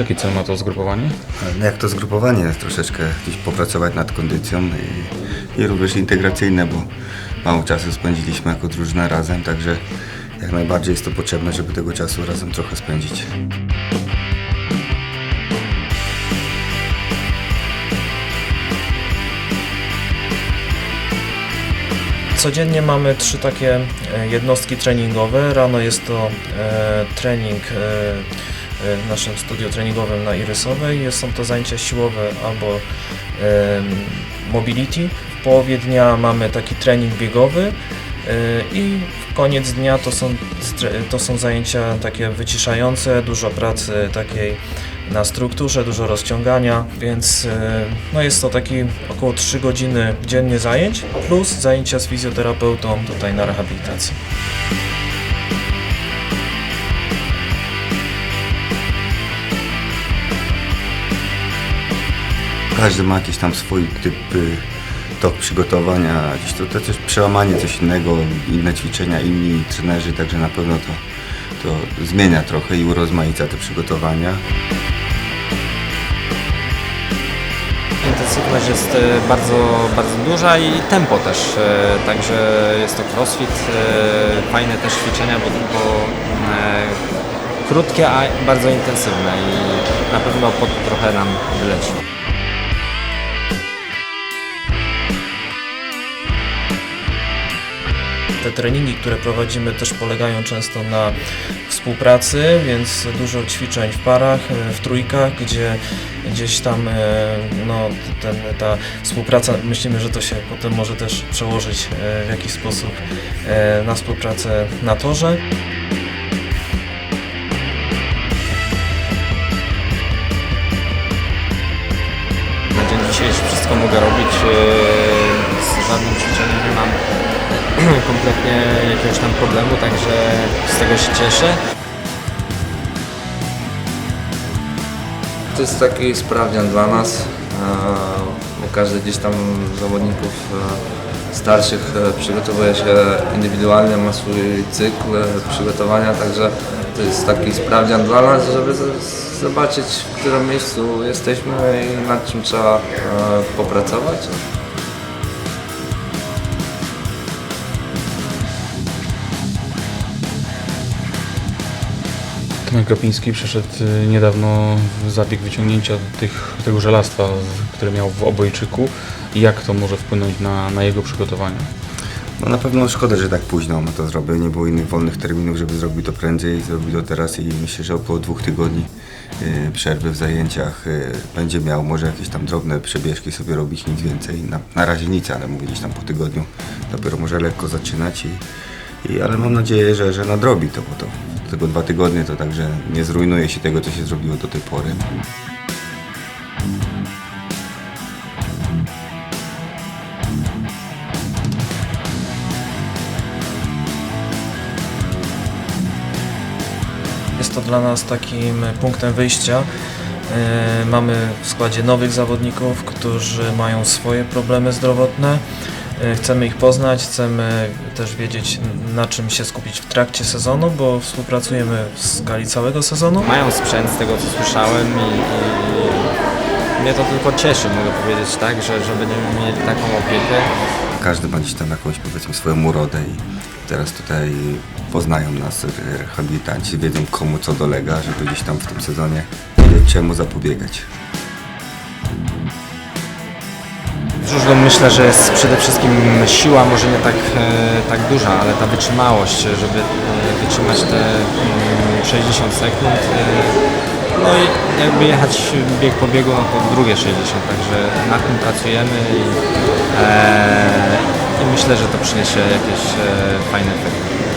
Jaki cel ma to zgrupowanie? No Jak to zgrupowanie troszeczkę gdzieś popracować nad kondycją i, i również integracyjne, bo mało czasu spędziliśmy jako drużyna razem, także jak najbardziej jest to potrzebne, żeby tego czasu razem trochę spędzić. Codziennie mamy trzy takie e, jednostki treningowe. Rano jest to e, trening e, w naszym studiu treningowym na Irysowej. Są to zajęcia siłowe albo mobility. W połowie dnia mamy taki trening biegowy i w koniec dnia to są, to są zajęcia takie wyciszające, dużo pracy takiej na strukturze, dużo rozciągania, więc e, no jest to taki około 3 godziny dziennie zajęć, plus zajęcia z fizjoterapeutą tutaj na rehabilitacji. Każdy ma jakiś tam swój typ tok przygotowania, gdzieś to, to też przełamanie, coś innego, inne ćwiczenia, inni trenerzy, także na pewno to, to zmienia trochę i urozmaica te przygotowania. Intensywność jest e, bardzo, bardzo duża i tempo też, e, także jest to crossfit, e, fajne też ćwiczenia, bo, bo krótkie, a bardzo intensywne i na pewno pot trochę nam wyleci. Te treningi, które prowadzimy też polegają często na współpracy, więc dużo ćwiczeń w parach, e, w trójkach, gdzie gdzieś tam e, no, ten, ta współpraca, myślimy, że to się potem może też przełożyć e, w jakiś sposób na współpracę na torze. Na dzień dzisiejszy wszystko mogę robić, żadnym nie mam kompletnie jakiegoś tam problemu, także z tego się cieszę. To jest taki sprawdzian dla nas, bo każdy gdzieś tam zawodników e, starszych e, przygotowuje się indywidualnie, ma swój cykl e, przygotowania, także to jest taki sprawdzian dla nas, żeby zobaczyć w którym miejscu jesteśmy i nad czym trzeba popracować. Kropiński przeszedł y, niedawno zabieg wyciągnięcia tych, tego żelastwa, które miał w obojczyku. Jak to może wpłynąć na, na jego przygotowanie? No na pewno szkoda, że tak późno to zrobił. Nie było innych wolnych terminów, żeby zrobił to prędzej. Zrobił to teraz i myślę, że około dwóch tygodni y, przerwy w zajęciach y, będzie miał. Może jakieś tam drobne przebieżki sobie robić, nic więcej. Na, na razie nic, ale mówię gdzieś tam po tygodniu dopiero może lekko zaczynać. I, i, ale mam nadzieję, że, że nadrobi to, bo to tylko dwa tygodnie to także nie zrujnuje się tego, co się zrobiło do tej pory. Jest to dla nas takim punktem wyjścia. E, Mamy w składzie nowych zawodników, którzy mają swoje problemy zdrowotne. E, Chcemy ich poznać, chcemy też wiedzieć na czym się skupić w trakcie sezonu, bo współpracujemy w skali całego sezonu. Mają sprzęt z tego co słyszałem i, i mnie to tylko cieszy, mogę powiedzieć tak, że, że będziemy mieli taką opiekę. Każdy ma gdzieś tam jakąś powiedzmy swoją urodę i teraz tutaj poznają nas rehabilitanci, wiedzą komu co dolega, żeby gdzieś tam w tym sezonie czemu zapobiegać. Myślę, że jest przede wszystkim siła, może nie tak, e, tak duża, ale ta wytrzymałość, żeby e, wytrzymać te mm, 60 sekund. e, No i jakby jechać bieg po biegu, no to drugie 60, także nad tym pracujemy i, e, i myślę, że to przyniesie jakieś fajne efekty.